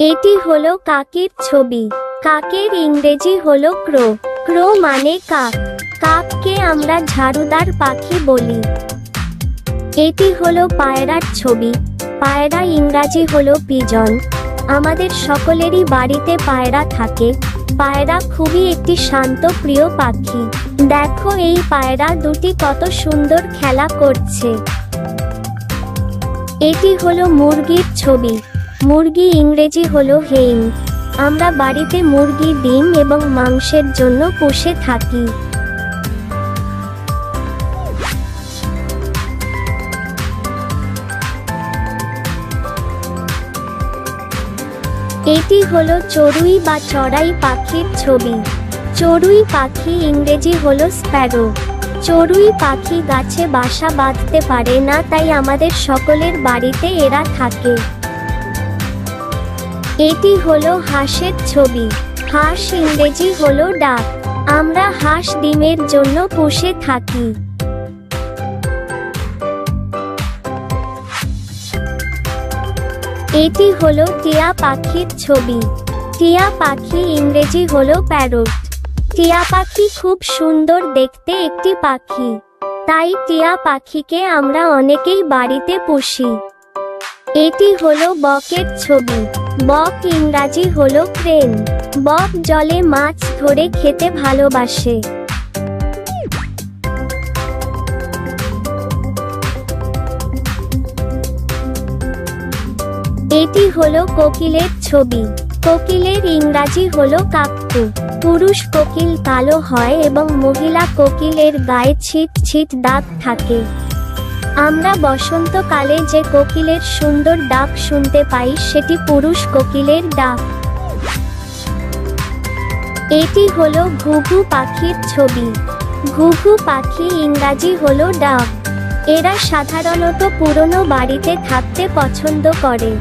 এটি হলো কাকের ছবি। কাকের ইংরেজি হলো ক্রো। ক্রো মানে কাক। কাককে আমরা ঝাড়ুদার পাখি বলি। এটি হলো পায়রার ছবি। পায়রা ইংরাজি হলো পিজন। আমাদের সকলেরই বাড়িতে পায়রা থাকে। পায়রা খুবই একটি শান্ত, প্রিয় পাখি। দেখো এই পায়রা দুটি কত সুন্দর খেলা করছে। এটি হলো মুরগির ছবি। মুরগি ইংরেজি হলো হেইন আমরা বাড়িতে মুরগি, ডিম এবং মাংসের জন্য পুষে থাকি। এটি হলো চড়ুই বা চড়াই পাখির ছবি। চড়ুই পাখি ইংরেজি হলো স্প্যারো। চড়ুই পাখি গাছে বাসা বাঁধতে পারে না, তাই আমাদের সকলের বাড়িতে এরা থাকে। এটি হলো হাঁসের ছবি। হাঁস ইংরেজি হলো ডাক। আমরা হাঁস ডিমের জন্য পুষে থাকি। এটি হলো টিয়া পাখির ছবি। টিয়া পাখি ইংরেজি হলো প্যারট। টিয়া পাখি খুব সুন্দর দেখতে একটি পাখি। তাই টিয়া পাখিকে আমরা অনেকেই বাড়িতে পুষি। এটি হলো বকের ছবি। বক ইংরাজি হলো ক্রেন বক জলে মাছ ধরে খেতে ভালোবাসে। এটি হলো কোকিলের ছবি। কোকিলের ইংরাজি হলো কাকটু পুরুষ কোকিল কালো হয় এবং মহিলা কোকিলের গায়ে ছিট ছিট দাগ থাকে। আমরা বসন্তকালে যে কোকিলের সুন্দর ডাক শুনতে পাই, সেটি পুরুষ কোকিলের ডাক। এটি হলো ঘুঘু পাখির ছবি। ঘুঘু পাখি ইংরাজি হলো ডাক। এরা সাধারণত পুরনো বাড়িতে থাকতে পছন্দ করে।